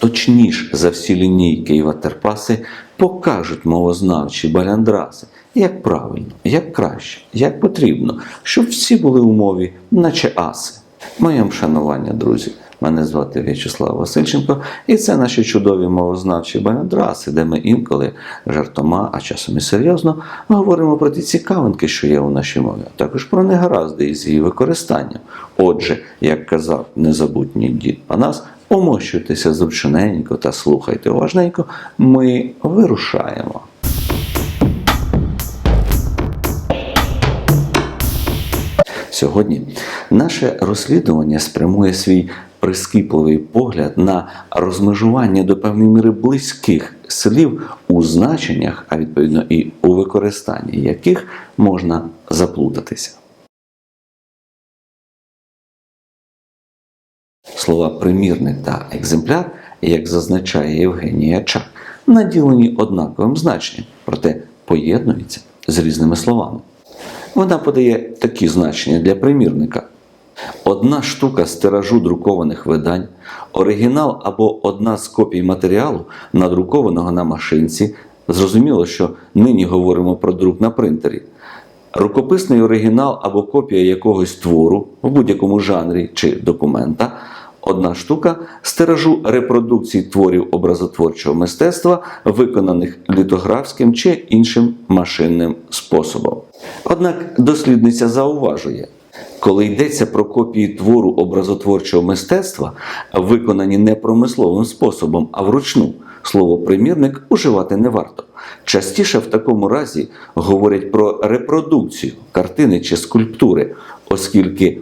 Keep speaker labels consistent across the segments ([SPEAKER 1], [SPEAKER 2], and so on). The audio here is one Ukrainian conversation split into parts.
[SPEAKER 1] точніше за всі лінійки і ватерпаси покажуть мовознавчі баляндраси, як правильно, як краще, як потрібно, щоб всі були у мові, наче аси. Моє вшанування, друзі. Мене звати В'ячеслав Васильченко, і це наші чудові мовознавчі баландраси, де ми інколи жартома, а часом і серйозно говоримо про ті цікавинки, що є у нашій мові, а також про негаразди із її використанням. Отже, як казав незабутній дід Панас, умощуйтеся зручненько та слухайте уважненько, ми вирушаємо. Сьогодні наше розслідування спрямує свій прискіпливий погляд на розмежування до певної міри близьких слів у значеннях, а відповідно і у використанні яких можна заплутатися. Слова примірник та екземпляр, як зазначає Євгенія Чак, наділені однаковим значенням, проте поєднуються з різними словами. Вона подає такі значення для примірника: одна штука з тиражу друкованих видань, оригінал або одна з копій матеріалу, надрукованого на машинці. Зрозуміло, що нині говоримо про друк на принтері. Рукописний оригінал або копія якогось твору в будь-якому жанрі чи документа. Одна штука з тиражу репродукцій творів образотворчого мистецтва, виконаних літографським чи іншим машинним способом. Однак дослідниця зауважує, коли йдеться про копії твору образотворчого мистецтва, виконані не промисловим способом, а вручну, слово примірник уживати не варто. Частіше в такому разі говорять про репродукцію картини чи скульптури, оскільки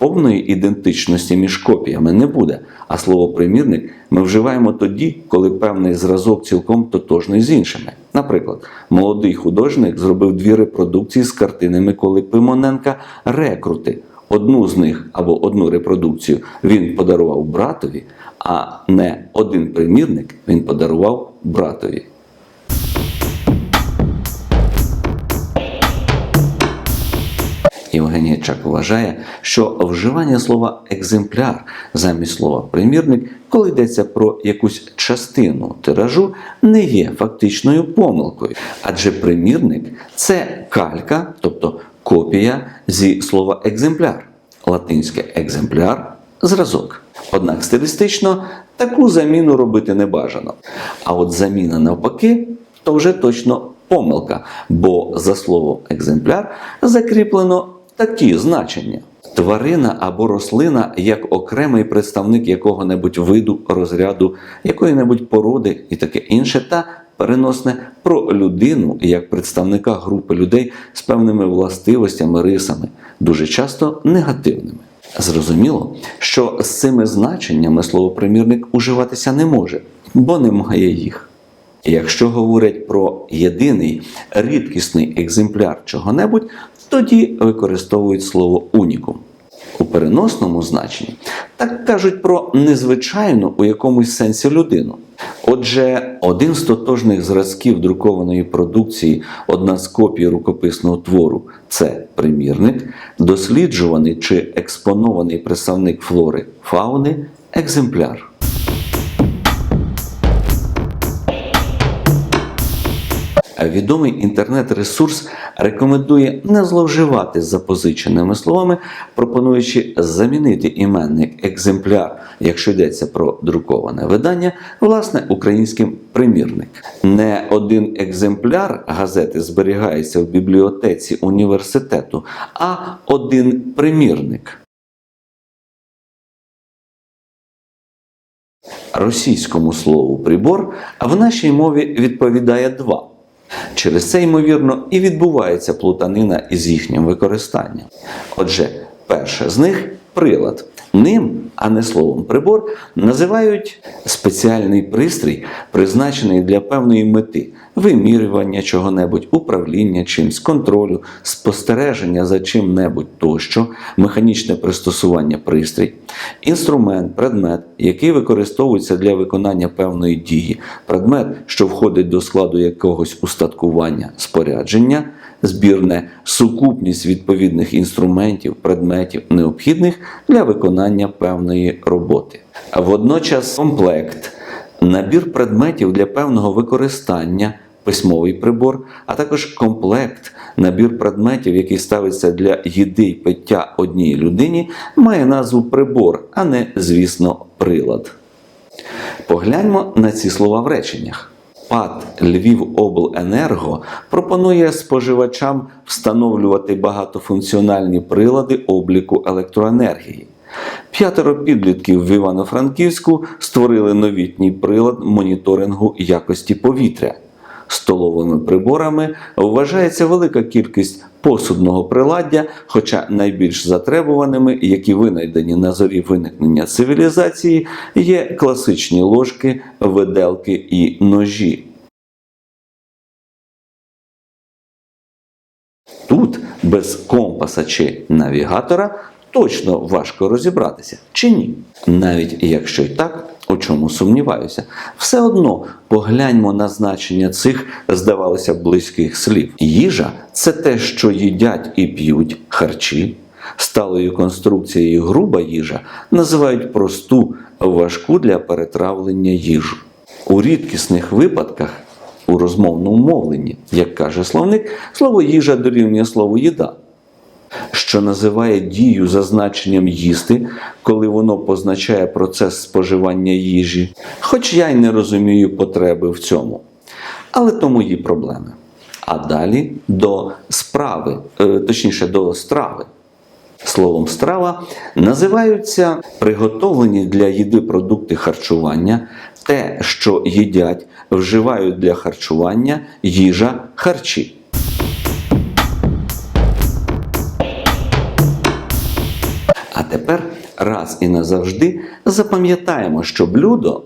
[SPEAKER 1] повної ідентичності між копіями не буде, а слово примірник ми вживаємо тоді, коли певний зразок цілком тотожний з іншими. Наприклад, молодий художник зробив дві репродукції з картини Миколи Пимоненка Рекрути. Одну з них або одну репродукцію він подарував братові, а не один примірник він подарував братові. Євгенія Чак вважає, що вживання слова екземпляр замість слова примірник, коли йдеться про якусь частину тиражу, не є фактичною помилкою, адже примірник це калька, тобто копія зі слова екземпляр, латинське екземпляр зразок. Однак стилістично таку заміну робити не бажано. А от заміна навпаки, то вже точно помилка, бо за словом екземпляр закріплено такі значення. Тварина або рослина як окремий представник якого-небудь виду, розряду, якої-небудь породи і таке інше, та переносне про людину як представника групи людей з певними властивостями, рисами, дуже часто негативними. Зрозуміло, що з цими значеннями словопримірник уживатися не може, бо немає їх. Якщо говорять про єдиний рідкісний екземпляр чого-небудь, тоді використовують слово унікум. У переносному значенні так кажуть про незвичайну у якомусь сенсі людину. Отже, один з тотожних зразків друкованої продукції, одна з копій рукописного твору це примірник, досліджуваний чи експонований представник флори фауни екземпляр. Відомий інтернет-ресурс рекомендує не зловживати запозиченими словами, пропонуючи замінити іменник екземпляр, якщо йдеться про друковане видання, власне українським примірник. Не один екземпляр газети зберігається в бібліотеці університету, а один примірник. Російському слову прибор в нашій мові відповідає два. Через це, ймовірно, і відбувається плутанина із їхнім використанням. Отже, перше з них прилад. Ним, а не словом прибор, називають спеціальний пристрій, призначений для певної мети вимірювання чого-небудь, управління чимсь, контролю, спостереження за чим-небудь тощо, механічне пристосування пристрій, інструмент, предмет, який використовується для виконання певної дії, предмет, що входить до складу якогось устаткування, спорядження збірне сукупність відповідних інструментів, предметів, необхідних для виконання певної роботи. А водночас комплект набір предметів для певного використання, письмовий прибор, а також комплект, набір предметів, який ставиться для їди й пиття одній людині, має назву прибор, а не, звісно, прилад. Погляньмо на ці слова в реченнях. ПАД Львівобленерго пропонує споживачам встановлювати багатофункціональні прилади обліку електроенергії. П'ятеро підлітків в Івано-Франківську створили новітній прилад моніторингу якості повітря. Столовими приборами вважається велика кількість посудного приладдя, хоча найбільш затребуваними, які винайдені на зорі виникнення цивілізації, є класичні ложки, виделки і ножі. Тут без компаса чи навігатора точно важко розібратися, чи ні? Навіть якщо й так, у чому сумніваюся, все одно погляньмо на значення цих, здавалося близьких слів. Їжа це те, що їдять і п'ють харчі. Сталою конструкцією груба їжа називають просту, важку для перетравлення їжу. У рідкісних випадках у розмовному мовленні, як каже словник, слово їжа дорівнює слову їда, що називає дію за значенням їсти, коли воно позначає процес споживання їжі. Хоч я й не розумію потреби в цьому. Але то мої проблеми. А далі до справи, е, точніше до страви. Словом страва називаються приготовлені для їди продукти харчування, те, що їдять, вживають для харчування, їжа, харчі. Раз і назавжди запам'ятаємо, що блюдо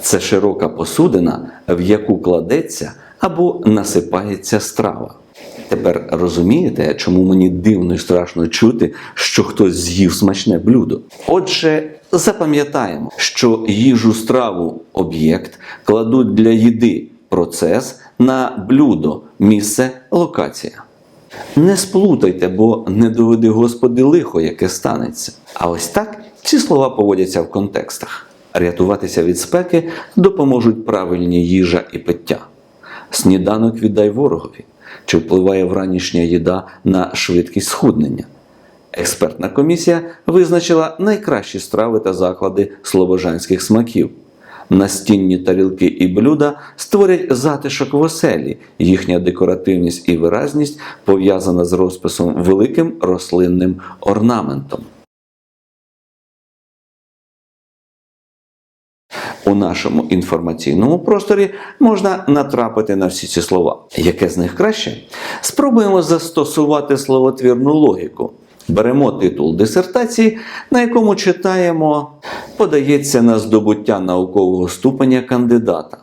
[SPEAKER 1] це широка посудина, в яку кладеться або насипається страва. Тепер розумієте, чому мені дивно і страшно чути, що хтось з'їв смачне блюдо. Отже, запам'ятаємо, що їжу страву об'єкт кладуть для їди процес на блюдо, місце, локація. Не сплутайте, бо не доведи Господи лихо, яке станеться. А ось так ці слова поводяться в контекстах. Рятуватися від спеки допоможуть правильні їжа і пиття. Сніданок віддай ворогові. Чи впливає вранішня їда на швидкість схуднення? Експертна комісія визначила найкращі страви та заклади слобожанських смаків. Настінні тарілки і блюда створять затишок в оселі. Їхня декоративність і виразність пов'язана з розписом великим рослинним орнаментом. У нашому інформаційному просторі можна натрапити на всі ці слова. Яке з них краще? Спробуємо застосувати словотвірну логіку. Беремо титул дисертації, на якому читаємо подається на здобуття наукового ступеня кандидата.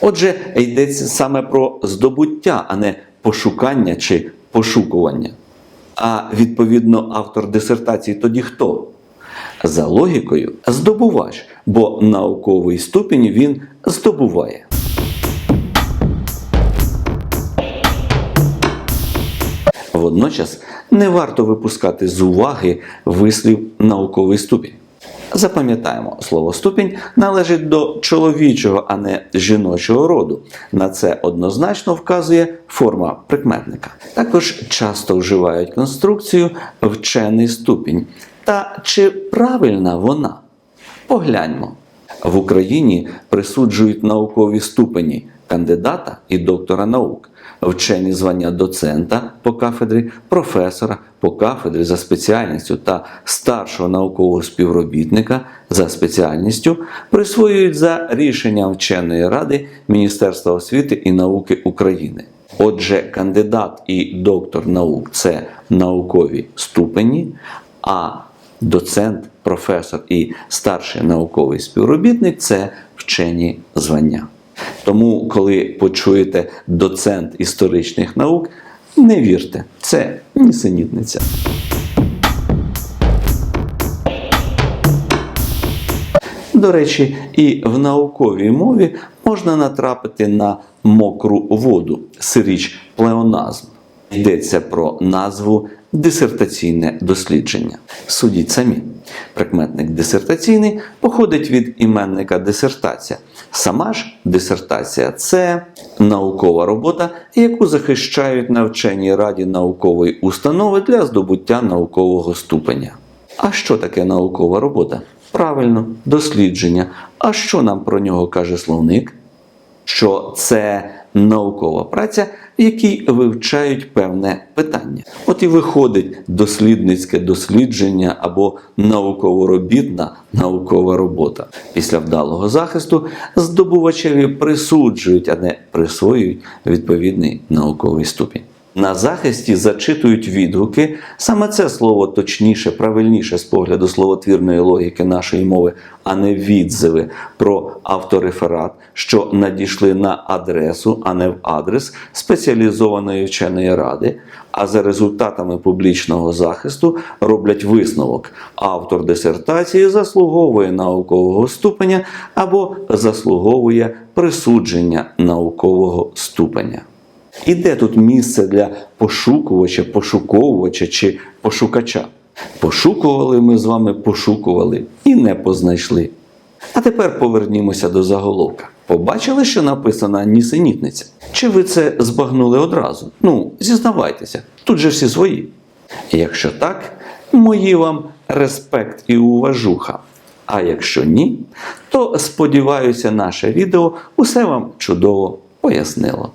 [SPEAKER 1] Отже, йдеться саме про здобуття, а не пошукання чи пошукування. А відповідно автор дисертації тоді хто? За логікою, здобувач, бо науковий ступінь він здобуває. Водночас не варто випускати з уваги вислів науковий ступінь. Запам'ятаємо, слово ступінь належить до чоловічого, а не жіночого роду. На це однозначно вказує форма прикметника. Також часто вживають конструкцію вчений ступінь. Та чи правильна вона? Погляньмо. В Україні присуджують наукові ступені кандидата і доктора наук, вчені звання доцента по кафедрі, професора по кафедрі за спеціальністю та старшого наукового співробітника за спеціальністю присвоюють за рішенням вченої ради Міністерства освіти і науки України. Отже, кандидат і доктор наук це наукові ступені, а доцент, професор і старший науковий співробітник це вчені звання. Тому, коли почуєте доцент історичних наук, не вірте, це нісенітниця. До речі, і в науковій мові можна натрапити на мокру воду, сиріч плеоназм. Йдеться про назву дисертаційне дослідження. Судіть самі. Прикметник дисертаційний походить від іменника дисертація. Сама ж дисертація це наукова робота, яку захищають на вченій раді наукової установи для здобуття наукового ступеня. А що таке наукова робота? Правильно, дослідження. А що нам про нього каже словник? що це наукова праця, в якій вивчають певне питання. От і виходить дослідницьке дослідження або науково-робітна наукова робота. Після вдалого захисту здобувачеві присуджують, а не присвоюють відповідний науковий ступінь. На захисті зачитують відгуки. Саме це слово точніше, правильніше з погляду словотвірної логіки нашої мови, а не відзиви про автореферат, що надійшли на адресу, а не в адрес спеціалізованої вченої ради. А за результатами публічного захисту роблять висновок. Автор дисертації заслуговує наукового ступеня або заслуговує присудження наукового ступеня. І де тут місце для пошукувача, пошуковувача чи пошукача? Пошукували ми з вами, пошукували і не познайшли. А тепер повернімося до заголовка. Побачили, що написана нісенітниця? Чи ви це збагнули одразу? Ну, зізнавайтеся, тут же всі свої. Якщо так, мої вам респект і уважуха. А якщо ні, то сподіваюся, наше відео усе вам чудово пояснило.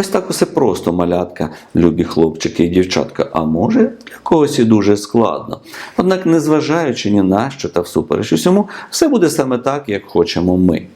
[SPEAKER 1] Ось так усе просто, малятка, любі хлопчики і дівчатка, а може для когось і дуже складно. Однак, незважаючи ні на що та всупереч усьому, все буде саме так, як хочемо ми.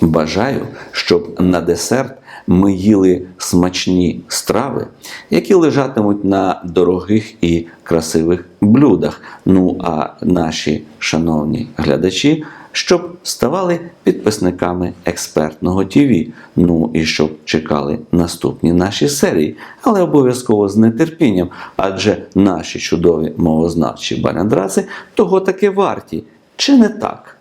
[SPEAKER 1] Бажаю, щоб на десерт ми їли смачні страви, які лежатимуть на дорогих і красивих блюдах. Ну а наші шановні глядачі, щоб ставали підписниками експертного ТІВІ. Ну і щоб чекали наступні наші серії, але обов'язково з нетерпінням, адже наші чудові мовознавчі баляндраси того таки варті. Чи не так?